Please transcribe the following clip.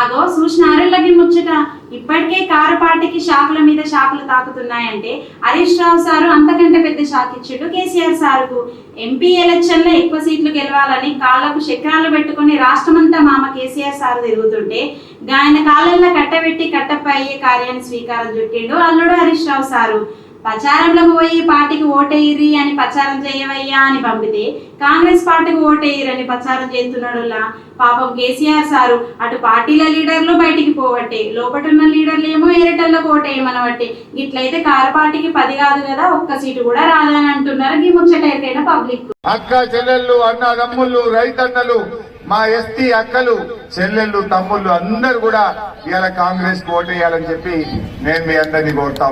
అగో చూసినారులకి ముచ్చట ఇప్పటికే కారు పార్టీకి షాకుల మీద షాకులు తాకుతున్నాయంటే హరీష్ రావు సారు అంతకంటే పెద్ద షాక్ ఇచ్చిండు కేసీఆర్ సారుకు. ఎంపీ ఎలక్షన్లో ఎక్కువ సీట్లు గెలవాలని కాళ్ళకు చక్రాలు పెట్టుకుని రాష్ట్రమంతా మామ కేసీఆర్ సారు తిరుగుతుంటే ఆయన కాళ్ళల్లో కట్టబెట్టి కట్టప్ప అయ్యే కార్యాన్ని స్వీకారం చుట్టిండు అల్లుడు హరీష్ రావు సారు. ప్రచారంలో పోయి పార్టీకి ఓటేయిరి అని ప్రచారం చేయవయ్యా అని పంపితే కాంగ్రెస్ పార్టీకి ఓటేయిరి అని ప్రచారం చేస్తున్నాడులా? పాపం కేసీఆర్ సారు అటు పార్టీల లీడర్లు బయటికి పోవట్టే లోపటున్న లీడర్లు ఏమో ఏరటల్లో ఓటేయమనబట్టే. ఇట్లయితే కారు పార్టీకి పది కాదు కదా ఒక్క సీటు కూడా రాదని అంటున్నారు ఈ ముచ్చట ఎరికైన పబ్లిక్. అక్క చెల్లెళ్ళు అన్న తమ్ముళ్ళు రైతన్నలు మా ఎస్టీ అక్కలు చెల్లెళ్ళు తమ్ముళ్ళు అందరు కూడా ఇవాళ కాంగ్రెస్కు ఓటేయాలని చెప్పి నేను మీ అందరినీ కోరుతా